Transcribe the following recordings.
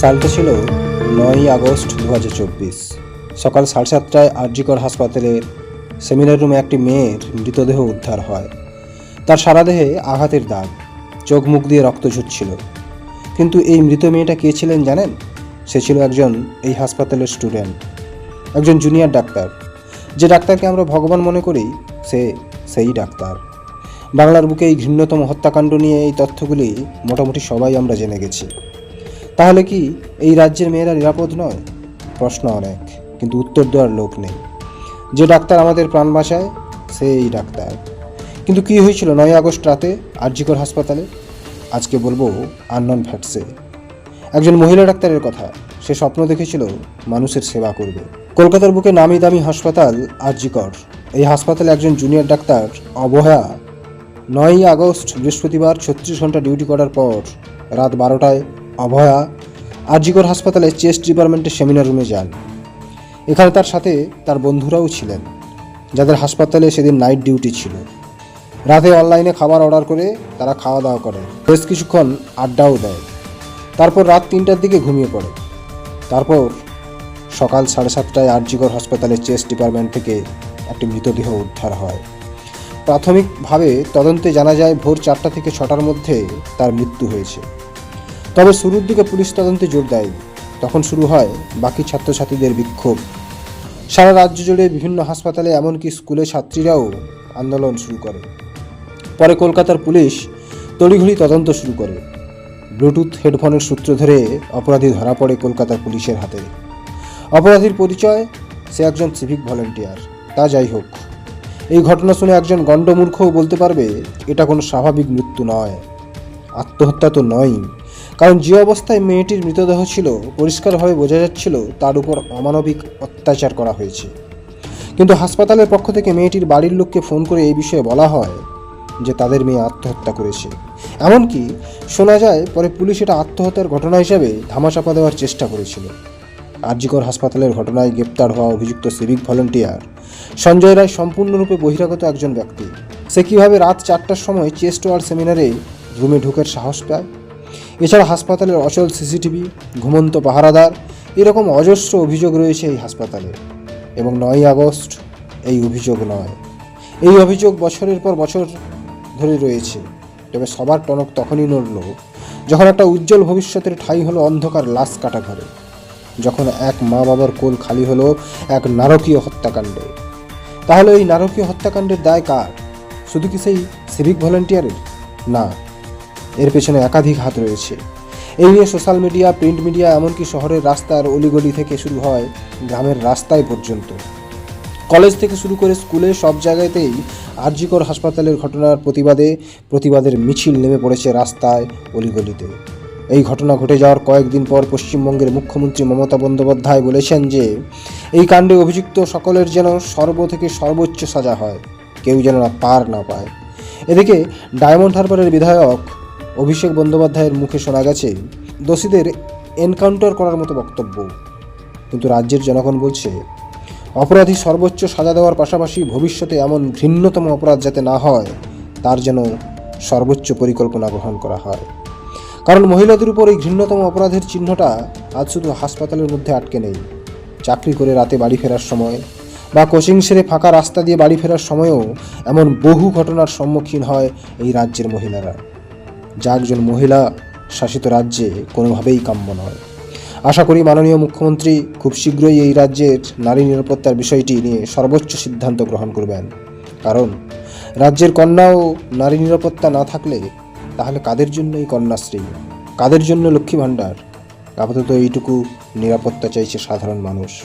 সালটা ছিল নয়ই আগস্ট দু হাজার চব্বিশ। সকাল সাড়ে সাতটায় আরজিকর হাসপাতালের সেমিনার রুমে একটি মেয়ের মৃতদেহ উদ্ধার হয়। তার সারা দেহে আঘাতের দাগ, চোখ মুখ দিয়ে রক্ত ঝুটছিল কিন্তু এই মৃত মেয়েটা কে ছিলেন জানেন? সে ছিল একজন এই হাসপাতালের স্টুডেন্ট, একজন জুনিয়র ডাক্তার। যে ডাক্তারকে আমরা ভগবান মনে করি, সে সেই ডাক্তার। বাংলার বুকে এই ঘৃণ্যতম হত্যাকাণ্ড নিয়ে এই তথ্যগুলি মোটামুটি সবাই আমরা জেনে গেছি। তাহলে কি এই রাজ্যের মেয়েরা নিরাপদ নয়? প্রশ্ন অনেক, কিন্তু উত্তর দেওয়ার লোক নেই। যে ডাক্তার আমাদের প্রাণ বাঁচায়, সেই ডাক্তার। কিন্তু কি হয়েছিল নয় আগস্ট রাতে আরজিকর হাসপাতালে? আজকে বলব আননন ফ্যাটসে। একজন মহিলা ডাক্তারের কথা, সে স্বপ্ন দেখেছিল মানুষের সেবা করবে। কলকাতার বুকে নামি দামি হাসপাতাল আরজিকর। এই হাসপাতালে একজন জুনিয়র ডাক্তার অবহেয়া। নয়ই আগস্ট, বৃহস্পতিবার ছত্রিশ ঘণ্টা ডিউটি করার পর রাত বারোটায় অভয়া আরজিকর হাসপাতালে চেস্ট ডিপার্টমেন্টের সেমিনার রুমে যান। এখানে তার সাথে তার বন্ধুরাও ছিলেন, যাদের হাসপাতালে সেদিন নাইট ডিউটি ছিল। রাতে অনলাইনে খাবার অর্ডার করে তারা খাওয়া দাওয়া করে। বেশ কিছুক্ষণ আড্ডাও দেয়। তারপর রাত তিনটার দিকে ঘুমিয়ে পড়ে। তারপর সকাল সাড়ে সাতটায় আরজিকর হাসপাতালের চেস্ট ডিপার্টমেন্ট থেকে একটি মৃতদেহ উদ্ধার হয়। প্রাথমিকভাবে তদন্তে জানা যায়, ভোর চারটা থেকে ছটার মধ্যে তার মৃত্যু হয়েছে। তবে শুরুর দিকে পুলিশ তদন্তে জোর দেয় তখন শুরু হয় বাকি ছাত্রছাত্রীদের বিক্ষোভ। সারা রাজ্য জুড়ে বিভিন্ন হাসপাতালে এমনকি স্কুলে ছাত্রীরাও আন্দোলন শুরু করে। পরে কলকাতার পুলিশ তড়িঘড়ি তদন্ত শুরু করে। ব্লুটুথ হেডফোনের সূত্র ধরে অপরাধী ধরা পড়ে কলকাতার পুলিশের হাতে। অপরাধীর পরিচয়, সে একজন সিভিক ভলেন্টিয়ার। তা যাই হোক, এই ঘটনা শুনে একজন গণ্ডমূর্খও বলতে পারবে, এটা কোনো স্বাভাবিক মৃত্যু নয়। আত্মহত্যা তো নয়ই। কারণ যে অবস্থায় মেয়েটির মৃতদেহ ছিল, পরিষ্কারভাবে বোঝা যাচ্ছিল তার উপর অমানবিক অত্যাচার করা হয়েছে। কিন্তু হাসপাতালের পক্ষ থেকে মেয়েটির বাড়ির লোককে ফোন করে এই বিষয়ে বলা হয় যে তাদের মেয়ে আত্মহত্যা করেছে। এমনকি শোনা যায়, পরে পুলিশ এটা আত্মহত্যার ঘটনা হিসাবে ধামাচাপা দেওয়ার চেষ্টা করেছিল। আরজিকর হাসপাতালের ঘটনায় গ্রেপ্তার হওয়া অভিযুক্ত সিভিক ভলেন্টিয়ার সঞ্জয় রায় সম্পূর্ণরূপে বহিরাগত একজন ব্যক্তি। সে কীভাবে রাত চারটার সময় চেস্ট ওয়ার্ড সেমিনারে রুমে ঢুকের সাহস পায়? এছাড়া হাসপাতালের অচল সিসিটিভি, ঘুমন্ত পাহারাদার, এরকম অজস্র অভিযোগ রয়েছে এই হাসপাতালে। এবং নয় আগস্ট এই অভিযোগ নয়। এই অভিযোগ বছরের পর বছর ধরে রয়েছে। তবে সবার টনক তখনই নড়ল যখন একটা উজ্জ্বল ভবিষ্যতের ঠাঁই হলো অন্ধকার লাশ কাটা ঘরে যখন এক মা বাবার কোল খালি হলো এক নারকীয় হত্যাকাণ্ডে। তাহলে এই নারকীয় হত্যাকাণ্ডের দায় কার? শুধু কি সেই সিভিক ভলেন্টিয়ারের না। এর পেছনে একাধিক হাত রয়েছে। এই নিয়ে সোশ্যাল মিডিয়া, প্রিন্ট মিডিয়া, এমনকি শহরের রাস্তার অলিগলি থেকে শুরু হয় গ্রামের রাস্তায় পর্যন্ত। কলেজ থেকে শুরু করে স্কুলে সব জায়গাতেই আরজিকর হাসপাতালের ঘটনার প্রতিবাদে প্রতিবাদের মিছিল নেমে পড়েছে রাস্তায় অলিগলিতে। এই ঘটনা ঘটে যাওয়ার কয়েকদিন পর পশ্চিমবঙ্গের মুখ্যমন্ত্রী মমতা বন্দ্যোপাধ্যায় বলেছেন যে, এই কাণ্ডে অভিযুক্ত সকলের যেন সর্ব থেকে সর্বোচ্চ সাজা হয়, কেউ যেন পার না পায়। এদিকে ডায়মন্ড হারবারের বিধায়ক অভিষেক বন্দ্যোপাধ্যায়ের মুখে শোনা গেছে দোষীদের এনকাউন্টার করার মতো বক্তব্য। কিন্তু রাজ্যের জনগণ বলছে, অপরাধী সর্বোচ্চ সাজা দেওয়ার পাশাপাশি ভবিষ্যতে এমন ঘৃণ্যতম অপরাধ যাতে না হয়, তার যেন সর্বোচ্চ পরিকল্পনা গ্রহণ করা হয়। কারণ মহিলাদের উপর এই ঘৃণ্যতম অপরাধের চিহ্নটা আজ শুধু হাসপাতালের মধ্যে আটকে নেই। চাকরি করে রাতে বাড়ি ফেরার সময় বা কোচিং সেরে ফাঁকা রাস্তা দিয়ে বাড়ি ফেরার সময়ও এমন বহু ঘটনার সম্মুখীন হয় এই রাজ্যের মহিলারা। যা একজন মহিলা শাসিত রাজ্যে কোনোভাবেই কাম্য নয়। আশা করি মাননীয় মুখ্যমন্ত্রী খুব শীঘ্রই এই রাজ্যের নারী নিরাপত্তার বিষয়টি নিয়ে সর্বোচ্চ সিদ্ধান্ত গ্রহণ করবেন। কারণ, রাজ্যের কন্যা ও নারী নিরাপত্তা না থাকলে তাহলে কাদের জন্য এই কন্যাশ্রী? কাদের জন্য লক্ষ্মী ভাণ্ডার? আপাতত এইটুকু নিরাপত্তা চাইছে সাধারণ মানুষ।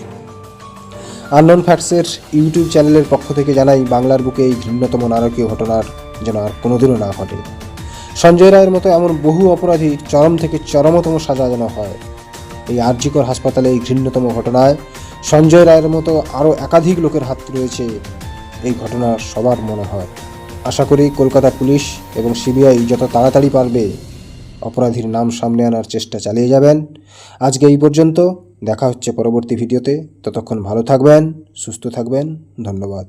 আননন ফ্যাক্টসের ইউটিউব চ্যানেলের পক্ষ থেকে জানাই, বাংলার বুকে এই ঘৃণ্যতম নারকীয় ঘটনার যেন আর কোনোদিনও না ঘটে। সঞ্জয় রায়ের মতো এমন বহু অপরাধী চরম থেকে চরমতম সাজা যেন হয়। এই আরজিকর হাসপাতালে এই ঘৃণ্যতম ঘটনায় সঞ্জয় রায়ের মতো আরও একাধিক লোকের হাত রয়েছে। এই ঘটনা সবার মনে হয়। আশা করি কলকাতা পুলিশ এবং সিবিআই যত তাড়াতাড়ি পারবে অপরাধীর নাম সামনে আনার চেষ্টা চালিয়ে যাবেন। আজকে এই পর্যন্ত। দেখা হচ্ছে পরবর্তী ভিডিওতে। ততক্ষণ ভালো থাকবেন, সুস্থ থাকবেন। ধন্যবাদ।